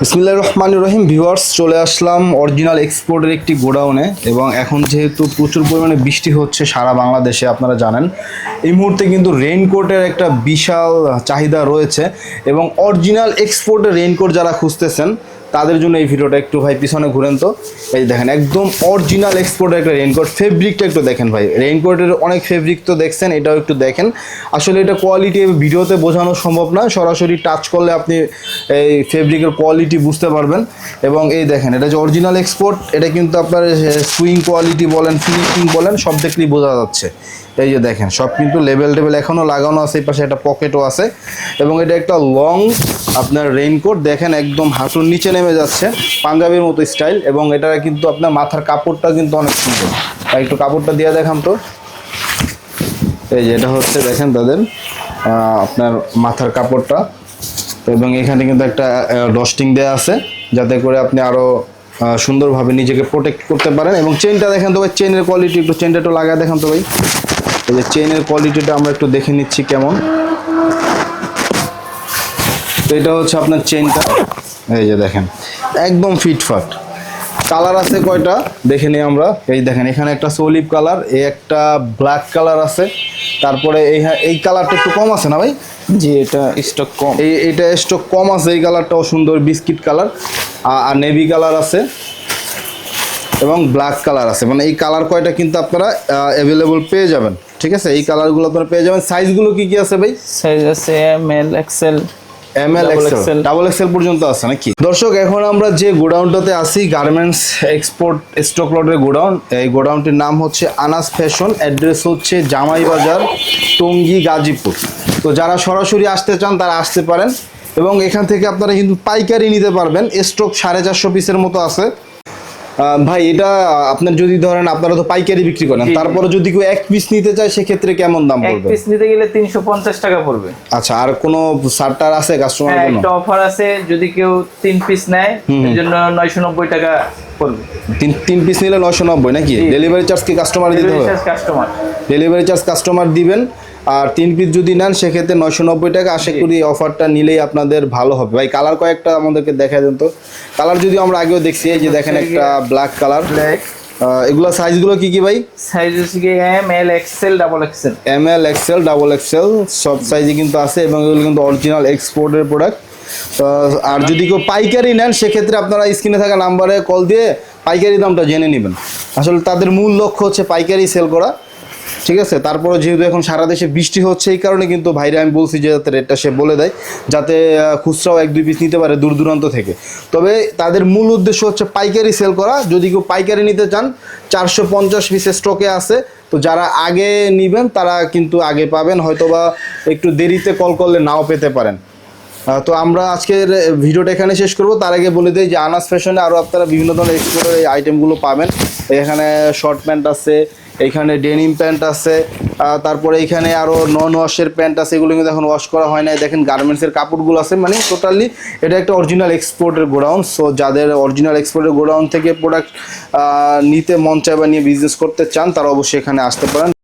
বিসমিল্লাহ রহমান রহিম, ভিউয়ার্স, চলে আসলাম অরিজিনাল এক্সপোর্টের একটি গোডাউনে এবং এখন যেহেতু প্রচুর পরিমাণে বৃষ্টি হচ্ছে সারা বাংলাদেশে, আপনারা জানেন, এই মুহূর্তে কিন্তু রেইনকোটের একটা বিশাল চাহিদা রয়েছে এবং অরিজিনাল এক্সপোর্টের রেইনকোট যারা খুঁজতেছেন তাদের জন্য এই ভিডিওটা একটু ভাই পিছনে ঘুরেন তো। এই দেখেন, একদম অরিজিনাল এক্সপোর্টের একটা রেইনকোট ফেব্রিকটা একটু দেখেন ভাই। রেইনকোটের অনেক ফেব্রিক তো দেখছেন, এটাও একটু দেখেন। আসলে এটা কোয়ালিটি ভিডিওতে বোঝানো সম্ভব না। সরাসরি টাচ করলে আপনি এই ফেব্রিকের কোয়ালিটি বুঝতে পারবেন। এবং এই দেখেন, এটা যে অরিজিনাল এক্সপোর্ট এটা কিন্তু আপনার সুইং কোয়ালিটি বলেন ফিনিশিং বলেন, সব দেখলেই বোঝা যাচ্ছে। এই যে দেখেন, সব কিন্তু লেভেল টেবেল এখনও লাগানো আছে, এই পাশে একটা পকেটও আছে। এবং এটা একটা লং আপনার রেইনকোট দেখেন একদম হাঁটুর নিচে নেমে যাচ্ছে, পাঞ্জাবির মতো স্টাইল এবং এটা কিন্তু আপনার মাথার কাপড়টা কিন্তু অনেক সুন্দর। তাই একটু কাপড়টা দিয়ে দেখান তো। এই যে এটা হচ্ছে, দেখেন তাদের আপনার মাথার কাপড়টা। এবং এখানে কিন্তু একটা ডস্টিং দেওয়া আছে, যাতে করে আপনি আরও সুন্দরভাবে নিজেকে প্রোটেক্ট করতে পারেন। এবং চেনটা দেখেন তো ভাই চেনের কোয়ালিটি একটু চেনটা একটু লাগায় দেখেন তো ভাই। এই যে চেনের কোয়ালিটিটা আমরা একটু দেখে নিচ্ছি কেমন। তো এটা হচ্ছে আপনার চেনটা এই যে দেখেন একদম ফিটফাট কালার আছে কয়টা? দেখে নিই আমরা। এই দেখেন এখানে একটা সলিভ কালার এই একটা ব্ল্যাক কালার আছে। তারপরে এই এই কালারটা একটু কম আছে না ভাই? জি এটা স্টক কম। এই এটা স্টক কম আছে এই কালারটাও সুন্দর বিস্কিট কালার আর নেভি কালার আছে। এবং ব্ল্যাক কালার আছে। মানে এই কালার কয়টা কিন্তু আপনারা অ্যাভেলেবল পেয়ে যাবেন। ঠিক আছে? এই কালারগুলো আপনারা পেয়ে যাবেন। সাইজগুলো কি কি আছে ভাই? সাইজ আছে M L XL M L XL double XL পর্যন্ত আছে নাকি? দর্শক এখন আমরা যে গোডাউনটাতে আছি গার্মেন্টস এক্সপোর্ট স্টক লটের গোডাউন এই গোডাউনটির নাম হচ্ছে আনাস ফ্যাশন অ্যাড্রেস হচ্ছে জামাই বাজার টঙ্গী গাজীপুর। তো যারা সরাসরি আসতে চান তারা আসতে পারেন। এবং এখান থেকে আপনারা কিন্তু পাইকারি নিতে পারবেন। স্টক সাড়ে চারশো পিসের মতো আছে। ভাই এটা আপনার যদি ধরেন আপনারা তো পাইকারি বিক্রি করেন। তারপরে যদি কেউ এক পিস নিতে চায় সেক্ষেত্রে কেমন দাম পড়বে? এক পিস নিতে গেলে তিনশো পঞ্চাশ টাকা পড়বে। আচ্ছা আর কোনো সারটার আছে কাস্টমারের হ্যাঁ জন্য একটা অফার আছে যদি কেউ তিন পিস নেয় এর জন্য নয়শো নব্বই টাকা পড়বে। তিন তিন পিস নিলে নয়শো নব্বই নাকি? ডেলিভারি চার্জ কি কাস্টমার দিতে হবে? কাস্টমার ডেলিভারি চার্জ কাস্টমার দিবেন আর তিন পিস যদি নেন সেক্ষেত্রে নয়শো নব্বই টাকা। আশা। করি অফারটা নিলেই আপনাদের ভালো হবে। ভাই কালার কয়েকটা আমাদেরকে দেখা দেন তো। কালার যদি আমরা আগেও দেখছি এই যে দেখেন একটা ব্ল্যাক কালার ব্ল্যাক এগুলো সাইজগুলো কি কি ভাই? সাইজ হচ্ছে কি M L XL double XL M L XL double XL সব সাইজে কিন্তু আছে এবং এগুলো কিন্তু অরিজিনাল এক্সপোর্টের প্রোডাক্ট আর যদি কেউ পাইকারি নেন সেক্ষেত্রে আপনারা স্ক্রিনে থাকা নাম্বারে কল দিয়ে পাইকারি দামটা জেনে নেবেন। আসলে তাদের মূল লক্ষ্য হচ্ছে পাইকারি সেল করা। ঠিক আছে? তারপরে যেহেতু এখন সারা দেশে বৃষ্টি হচ্ছে, এই কারণে কিন্তু ভাইরা আমি বলছি যে যাতে রেটটা সে বলে দেয়, যাতে খুচরাও এক দুই পিস নিতে পারে দূর দূরান্ত থেকে। তবে তাদের মূল উদ্দেশ্য হচ্ছে পাইকারি সেল করা। যদি কেউ পাইকারি নিতে চান, চারশো পঞ্চাশ পিসের স্টকে আছে। তো যারা আগে নিবেন, তারা কিন্তু আগে পাবেন, হয়তোবা একটু দেরিতে কল করলে নাও পেতে পারেন। তো আমরা আজকের ভিডিওটা এখানে শেষ করব। তার আগে বলে দিই যে আনাস ফ্যাশনে আরও আপনারা বিভিন্ন ধরনের এক্সপোর্টের এই আইটেমগুলো পাবেন। এখানে শর্ট প্যান্ট আছে এখানে ডেনিম প্যান্ট আছে তারপরে এখানে আরও নন ওয়াশের প্যান্ট আছে, এগুলো কিন্তু এখন ওয়াশ করা হয় না দেখেন গার্মেন্টসের কাপড়গুলো আছে মানে টোটালি এটা একটা অরিজিনাল এক্সপোর্টের গোডাউন। সো যাদের অরিজিনাল এক্সপোর্টের গোডাউন থেকে প্রোডাক্ট নিতে মন চায় বা নিয়ে বিজনেস করতে চান, তারা অবশ্যই এখানে আসতে পারেন।